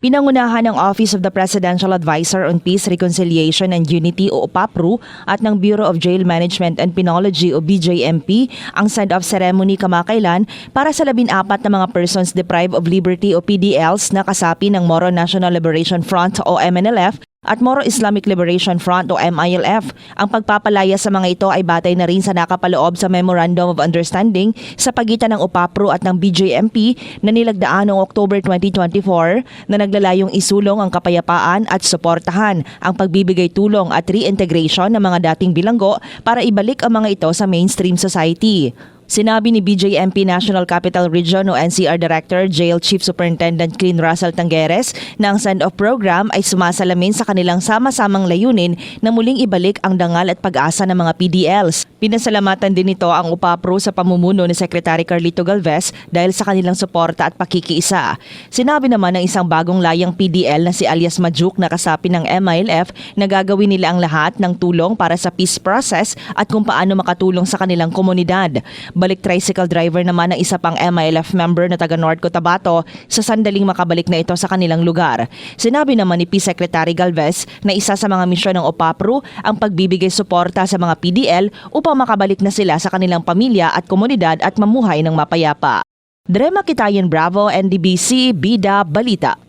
Pinangunahan ng Office of the Presidential Advisor on Peace, Reconciliation and Unity o OPAPRU at ng Bureau of Jail Management and Penology o BJMP ang send-off ceremony kamakailan para sa labing-apat na mga persons deprived of liberty o PDLs na kasapi ng Moro National Liberation Front o MNLF at Moro Islamic Liberation Front o MILF. Ang pagpapalaya sa mga ito ay batay na rin sa nakapaloob sa Memorandum of Understanding sa pagitan ng OPAPRO at ng BJMP na nilagdaan noong October 2024 na naglalayong isulong ang kapayapaan at suportahan ang pagbibigay tulong at reintegration ng mga dating bilanggo para ibalik ang mga ito sa mainstream society. Sinabi ni BJMP National Capital Region o NCR Director, Jail Chief Superintendent Clean Russell Tangeres na ang send-off program ay sumasalamin sa kanilang sama-samang layunin na muling ibalik ang dangal at pag-asa ng mga PDLs. Pinasalamatan din nito ang UPAPRO sa pamumuno ni Secretary Carlito Galvez dahil sa kanilang suporta at pakikiisa. Sinabi naman ng isang bagong layang PDL na si alias Majuk na kasapi ng MILF na gagawin nila ang lahat ng tulong para sa peace process at kung paano makatulong sa kanilang komunidad. Balik tricycle driver naman ang isa pang MILF member na taga North Cotabato sa sandaling makabalik na ito sa kanilang lugar. Sinabi naman ni Peace Secretary Galvez na isa sa mga misyon ng OPAPRO ang pagbibigay suporta sa mga PDL upang makabalik na sila sa kanilang pamilya at komunidad at mamuhay ng mapayapa. Drema Kitayan Bravo, NDBC, Bida, Balita.